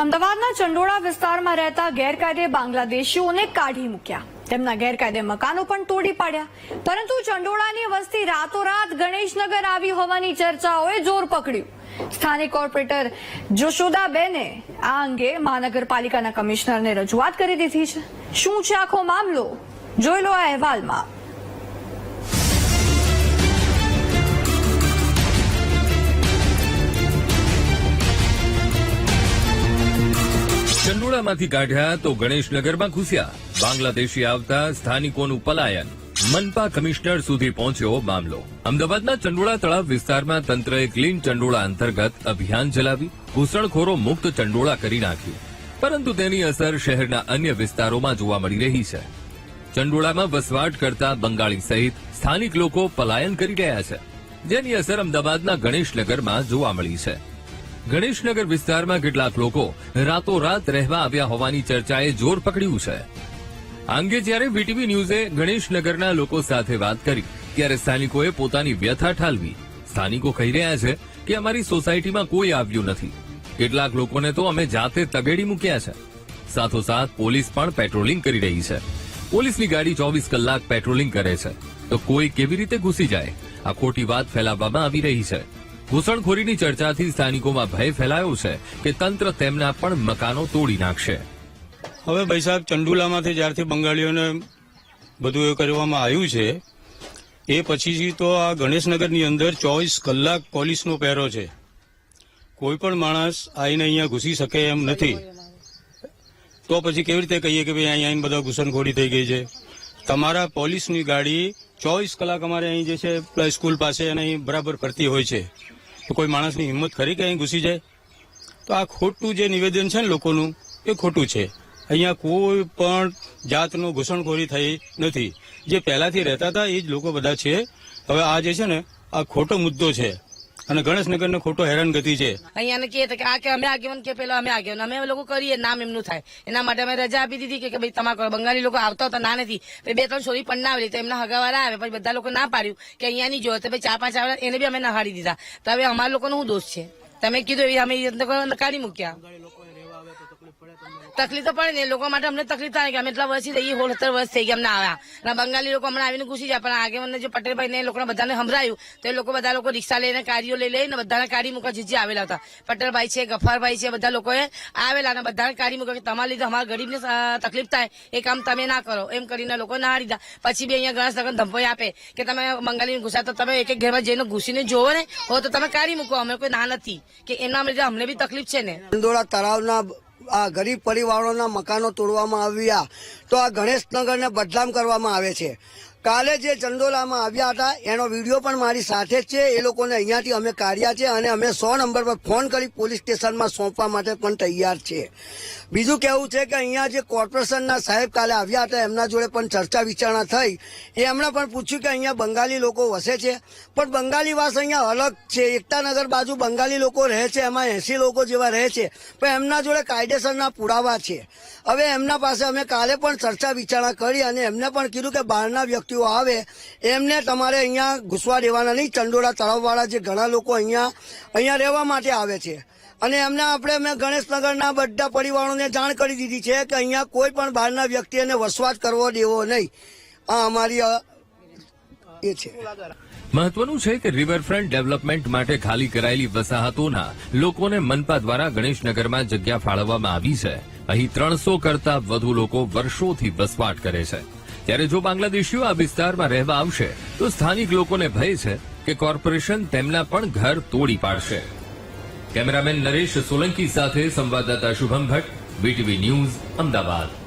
અમદાવાદના ચંડોળા વિસ્તારમાં રહેતા ગેરકાયદે બાંગ્લાદેશીઓને કાઢી મૂક્યા. તેમના ગેરકાયદે મકાનો પણ તોડી પાડ્યા. પરંતુ ચંડોળાની વસ્તી રાતોરાત ગણેશનગર આવી હોવાની ચર્ચાઓએ જોર પકડ્યું. સ્થાનિક કોર્પોરેટર જોશોદાબેને આ અંગે મહાનગરપાલિકાના કમિશનરને રજૂઆત કરી દીધી છે. શું છે આખો મામલો? જોઈ લો આ અહેવાલમાં. ચંડોળામાંથી કાઢ્યા તો ગણેશનગરમાં ઘૂસ્યા. બાંગ્લાદેશી આવતા સ્થાનિકોનું પલાયન. મનપા કમિશનર સુધી પહોંચ્યો મામલો. અમદાવાદના ચંડોળા તળાવ વિસ્તારમાં તંત્રએ ક્લીન ચંડોળા અંતર્ગત અભિયાન ચલાવી, ઘૂસણખોરો મુક્ત ચંડોળા કરી નાખ્યું. પરંતુ તેની અસર શહેરના અન્ય વિસ્તારોમાં જોવા મળી રહી છે. ચંડોળામાં વસવાટ કરતા બંગાળી સહિત સ્થાનિક લોકો પલાયન કરી રહ્યા છે. જેની અસર અમદાવાદના ગણેશનગરમાં જોવા મળી છે. ગણેશનગર વિસ્તારમાં કેટલાક લોકો રાતોરાત રહેવા આવ્યા હોવાની ચર્ચાએ જોર પકડ્યું છે. આ અંગે જ્યારે વીટીવી ન્યૂઝે ગણેશનગરના લોકો સાથે વાત કરી, ત્યારે સ્થાનિકોએ પોતાની વ્યથા ઠાલવી. સ્થાનિકો કહી રહ્યા છે કે અમારી સોસાયટીમાં કોઈ આવ્યું નથી. કેટલાક લોકોને તો અમે જાતે તગેડી મૂક્યા છે. સાથોસાથ પોલીસ પણ પેટ્રોલિંગ કરી રહી છે. પોલીસની ગાડી ચોવીસ કલાક પેટ્રોલિંગ કરે છે. તો કોઈ કેવી રીતે ઘૂસી જાય? આ ખોટી વાત ફેલાવવામાં આવી રહી છે. ઘૂસણખોરીની ચર્ચાથી સ્થાનિકોમાં ભય ફેલાયો છે કે તંત્ર તેમના પણ મકાનો તોડી નાખશે. હવે ભાઈ સાહેબ, ચંડુલામાંથી જ્યારથી બંગાળીઓને બધું એ કરવામાં આવ્યું છે, એ પછીથી તો આ ગણેશનગરની અંદર ચોવીસ કલાક પોલીસનો પહેરો છે. કોઈ પણ માણસ આવીને અહીંયા ઘૂસી શકે એમ નથી. તો પછી કેવી રીતે કહીએ કે ભાઈ અહીંયા આવીને બધા ઘૂસણખોરી થઈ ગઈ છે? તમારા પોલીસની ગાડી ચોવીસ કલાક અમારે અહીં જે છે સ્કૂલ પાસે અને અહીં બરાબર ફરતી હોય છે. તો કોઈ માણસની હિંમત ખરી કે અહીં ઘૂસી જાય? તો આ ખોટું જે નિવેદન છે ને લોકોનું, એ ખોટું છે. અહીંયા કોઈ પણ જાતનો ઘૂસણખોરી થઈ નથી. જે પહેલાંથી રહેતા હતા, એ જ લોકો બધા છે. હવે આ જે છે ને, આ ખોટો મુદ્દો છે. અને ગણેશનગરને ખોટો હેરાનગતિ છે. અહીંયા કે આ કે અમે આગેવાન કે પેલો અમે આગેવાન. અમે લોકો કરીએ, નામ એમનું થાય. એના માટે અમે રજા આપી દીધી કે- ભાઈ તમારે બંગાળી લોકો આવતા હતા ના નથી. બે ત્રણ છોરી પણ ના આવી તો એમના હગાવાળા આવે. પછી બધા લોકો ના પાડ્યું કે અહીંયા નહીં જોયો. તો ભાઈ પાંચ આવે એને બી અમે નહાડી દીધા. તો હવે અમારા લોકોનો શું દોષ છે? તમે કીધું એવી અમે એ નકારી મૂક્યા. તકલીફ તો પડે ને લોકો માટે અમને તકલીફ થાય કે અમે એટલા વર્ષથી રહીએ, હોળ સત્તર વર્ષ થઈ ગયા અમને આવ્યા બંગાળી લોકો હમણાં આવીને ઘૂસી જાય, પણ આગેવાનને જે પટેલભાઈ ને લોકોને બધાને સંભળાયું, તો એ લોકો બધા લોકો રિક્ષા લઈને કાર્યો લઈ લઈને બધાને કાઢી મૂકવા જીજી આવેલા હતા. પટેલભાઈ છે, ગફારભાઈ છે, બધા લોકોએ આવેલા અને બધાને કાઢી મૂકવા કે તમારા લીધે અમારા ગરીબને તકલીફ થાય, એ કામ તમે ના કરો, એમ કરીને લોકો ના હારી પછી બી અહીંયા ઘણા સગન ધમપોઈ આપે કે તમે બંગાળીને ઘૂસા તો તમે એક એક ઘરમાં જઈને ઘૂસીને જોવો ને, હો તો તમે કાઢી મૂકો અમે કોઈ ના નથી. કે એના લીધે અમને બી તકલીફ છે ને. તળાવના આ ગરીબ પરિવારોના મકાનો તોડવામાં આવ્યા તો આ ગણેશનગરને બદનામ કરવામાં આવે છે. કાલે જે ચંદોલામાં આવ્યા હતા, એનો વીડિયો પણ મારી સાથે જ છે. એ લોકોને અહીંયાથી અમે કાઢ્યા છે અને અમે સો નંબર પર ફોન કરી પોલીસ સ્ટેશનમાં સોંપવા માટે પણ તૈયાર છે. બીજું કહેવું છે કે અહીંયા જે કોર્પોરેશનના સાહેબ કાલે આવ્યા હતા, એમના જોડે પણ ચર્ચા વિચારણા થઈ. એ એમણે પણ પૂછ્યું કે અહીંયા બંગાળી લોકો વસે છે. પણ બંગાળી વાસ અહીંયા અલગ છે. એકતાનગર બાજુ બંગાળી લોકો રહે છે, એમાં એસી લોકો જેવા રહે છે. પણ એમના જોડે કાયદેસરના પુરાવા છે. હવે એમના પાસે અમે કાલે પણ ચર્ચા વિચારણા કરી અને એમને પણ કીધું કે બહારના વ્યક્તિઓ આવે, એમને તમારે અહીંયા ઘૂસવા દેવાના નહીં. ચંડોળા તળાવવાળા જે ઘણા લોકો અહીંયા અહીંયા રહેવા માટે આવે છે. અને એમને આપણે, મેં ગણેશનગરના બધા પરિવારોને જાણ કરી દીધી છે કે અહીંયા કોઈ પણ બહારના વ્યક્તિને વસવાટ કરવો દેવો નહીં. આ અમારી એ છે. મહત્વનું છે કે રિવરફ્રન્ટ ડેવલપમેન્ટ માટે ખાલી કરાયેલી વસાહતોના લોકોને મનપા દ્વારા ગણેશનગરમાં જગ્યા ફાળવવામાં આવી છે. અહીં ત્રણસો કરતા વધુ લોકો વર્ષોથી વસવાટ કરે છે. ત્યારે જો બાંગ્લાદેશીઓ આ વિસ્તારમાં રહેવા આવશે, તો સ્થાનિક લોકોને ભય છે કે કોર્પોરેશન તેમના પણ ઘર તોડી પાડશે. કેમેરામેન નરેશ સોલંકી સાથે સંવાદદાતા શુભમ ભટ્ટ બીટીવી ન્યૂઝ અમદાવાદ.